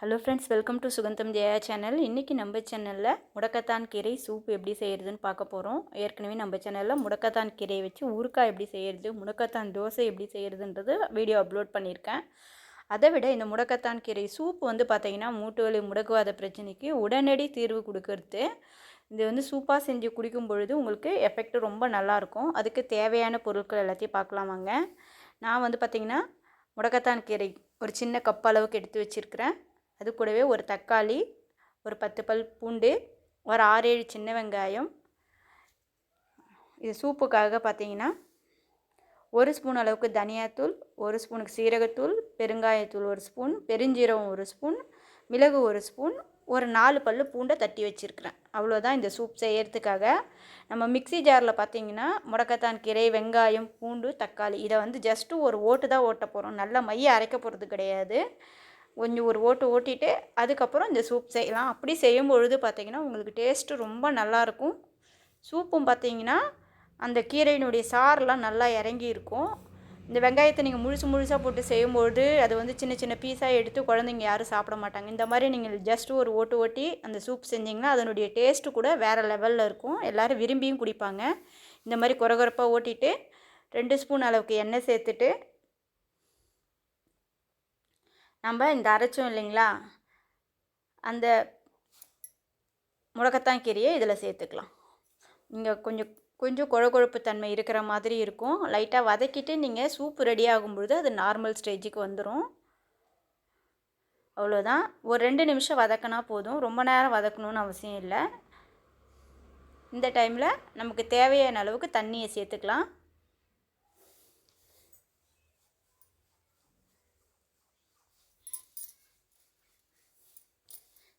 Hello friends welcome to Sugandham Jaya channel இன்றைக்கி நம்ம சேனலில் முடக்கத்தான் கீரை சூப் எப்படி செய்கிறதுன்னு பார்க்க போகிறோம் ஏற்கனவே நம்ம சேனலில் முடக்கத்தான் கீரையை வச்சு ஊறுக்காய் எப்படி செய்கிறது முடக்கத்தான் தோசை எப்படி செய்கிறதுன்றது வீடியோ அப்லோட் பண்ணியிருக்கேன். அதை விட இந்த முடக்கத்தான் கீரை சூப் வந்து பார்த்திங்கன்னா மூட்டு வலி முடக்குவாத பிரச்சனைக்கு உடனடி தீர்வு கொடுக்கறது. இது வந்து சூப்பாக செஞ்சு குடிக்கும் பொழுது உங்களுக்கு எஃபெக்ட் ரொம்ப நல்லாயிருக்கும் அதுக்கு தேவையான பொருட்கள் எல்லாத்தையும் பார்க்கலாம் வாங்க. நான் வந்து பார்த்திங்கன்னா முடக்கத்தான் கீரை ஒரு சின்ன கப் அளவுக்கு எடுத்து வச்சுருக்கிறேன். அது கூடவே ஒரு தக்காளி ஒரு பத்து பல் பூண்டு ஒரு ஆறு ஏழு சின்ன வெங்காயம். இது சூப்புக்காக பார்த்தீங்கன்னா ஒரு ஸ்பூன் அளவுக்கு தனியாத்தூள் ஒரு ஸ்பூனுக்கு சீரகத்தூள் பெருங்காயத்தூள் ஒரு ஸ்பூன் பெருஞ்சீரகம் ஒரு ஸ்பூன் மிளகு ஒரு ஸ்பூன் ஒரு நாலு பல் பூண்டை தட்டி வச்சுருக்கிறேன். அவ்வளோதான் இந்த சூப் செய்யறதுக்காக. நம்ம மிக்சி ஜாரில் பார்த்தீங்கன்னா முடக்கத்தான் கீரை வெங்காயம் பூண்டு தக்காளி இதை வந்து ஜஸ்ட்டு ஒரு ஓட்டு தான் ஓட்ட போகிறோம் நல்லா மைய அரைக்க போகிறது கிடையாது. கொஞ்சம் ஒரு ஓட்டு ஓட்டிட்டு அதுக்கப்புறம் இந்த சூப் செய்யலாம் அப்படி செய்யும் பொழுது பார்த்திங்கன்னா உங்களுக்கு டேஸ்ட்டு ரொம்ப நல்லாயிருக்கும். சூப்பும் பார்த்திங்கன்னா அந்த கீரையினுடைய சாரெலாம் நல்லா இறங்கி இருக்கும். இந்த வெங்காயத்தை நீங்கள் முழுசு முழுசாக போட்டு செய்யும்பொழுது அது வந்து சின்ன சின்ன பீஸாக எடுத்து குழந்தைங்க யாரும் சாப்பிட மாட்டாங்க. இந்த மாதிரி நீங்கள் ஜஸ்ட் ஒரு ஓட்டு ஓட்டி அந்த சூப் செஞ்சிங்கன்னா அதனுடைய டேஸ்ட்டு கூட வேறு லெவலில் இருக்கும். எல்லோரும் விரும்பியும் குடிப்பாங்க. இந்த மாதிரி குறகுறப்பாக ஓட்டிட்டு ரெண்டு ஸ்பூன் அளவுக்கு எண்ணெய் சேர்த்துட்டு நம்ம இந்த அரைச்சோம் இல்லைங்களா? அந்த முடக்கத்தான் கீரையை இதில் சேர்த்துக்கலாம். நீங்கள் கொஞ்சம் கொஞ்சம் குழகுழப்பு தன்மை இருக்கிற மாதிரி இருக்கும். லைட்டாக வதக்கிட்டு நீங்கள் சூப்பு ரெடி ஆகும்பொழுது அது நார்மல் ஸ்டேஜுக்கு வந்துடும் அவ்வளோதான். ஒரு ரெண்டு நிமிஷம் வதக்கினா போதும். ரொம்ப நேரம் வதக்கணும்னு அவசியம் இல்லை. இந்த டைமில் நமக்கு தேவையான அளவுக்கு தண்ணியை சேர்த்துக்கலாம்.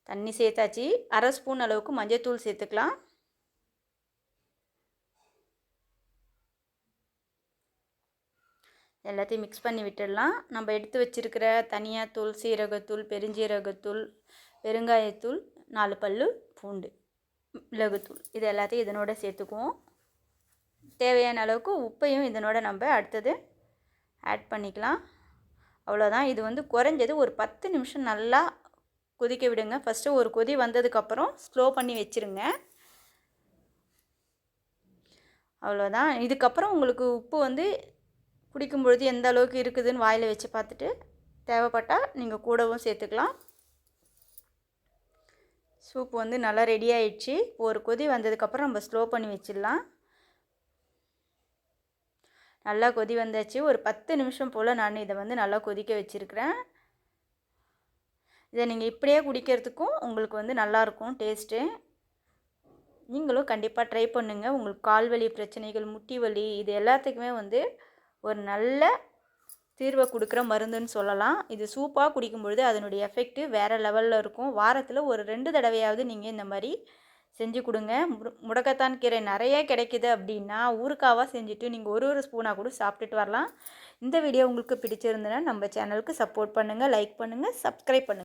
தண்ணி சேர்த்தாச்சு. அரை ஸ்பூன் அளவுக்கு மஞ்சத்தூள் சேர்த்துக்கலாம். எல்லாத்தையும் மிக்ஸ் பண்ணி விட்டுடலாம். நம்ம எடுத்து வச்சுருக்கிற தனியாத்தூள் சீரகத்தூள் பெருஞ்சீரகத்தூள் பெருங்காயத்தூள் நாலு பல் பூண்டு மிளகுத்தூள். இது எல்லாத்தையும் இதனோட சேர்த்துக்குவோம். தேவையான அளவுக்கு உப்பையும் இதனோட நம்ம அடுத்தது ஆட் பண்ணிக்கலாம். அவ்வளோதான் இது வந்து குறைஞ்சது ஒரு பத்து நிமிஷம் நல்லா கொதிக்க விடுங்க. ஃபஸ்ட்டு ஒரு கொதி வந்ததுக்கப்புறம் ஸ்லோ பண்ணி வச்சுருங்க. அவ்வளோதான் இதுக்கப்புறம் உங்களுக்கு உப்பு வந்து குடிக்கும் பொழுது எந்த அளவுக்கு இருக்குதுன்னு வாயில் வச்சு பார்த்துட்டு தேவைப்பட்டால் நீங்கள் கூடவும் சேர்த்துக்கலாம். சூப் வந்து நல்லா ரெடி ஆயிடுச்சு. ஒரு கொதி வந்ததுக்கப்புறம் நம்ம ஸ்லோ பண்ணி வச்சிடலாம். நல்லா கொதி வந்தாச்சு. ஒரு பத்து நிமிஷம் போல் நான் இதை வந்து நல்லா கொதிக்க வச்சுருக்கிறேன். இதை நீங்கள் இப்படியே குடிக்கிறதுக்கும் உங்களுக்கு வந்து நல்லாயிருக்கும் டேஸ்ட்டு. நீங்களும் கண்டிப்பாக ட்ரை பண்ணுங்கள் உங்களுக்கு கால்வலி பிரச்சனைகள் முட்டி வலி இது எல்லாத்துக்குமே வந்து ஒரு நல்ல தீர்வை கொடுக்குற மருந்துன்னு சொல்லலாம். இது சூப்பாக குடிக்கும் பொழுது அதனுடைய எஃபெக்ட்டு வேறு லெவலில் இருக்கும். வாரத்தில் ஒரு ரெண்டு தடவையாவது நீங்கள் இந்த மாதிரி செஞ்சு கொடுங்க. முடக்கத்தான் கீரை நிறைய கிடைக்கிது அப்படின்னா ஊருக்காவாக செஞ்சுட்டு நீங்கள் ஒரு ஒரு ஸ்பூனாக கூட சாப்பிட்டுட்டு வரலாம். இந்த வீடியோ உங்களுக்கு பிடிச்சிருந்ததுன்னா நம்ம சேனலுக்கு சப்போர்ட் பண்ணுங்கள் லைக் பண்ணுங்கள் சப்ஸ்கிரைப் பண்ணுங்கள்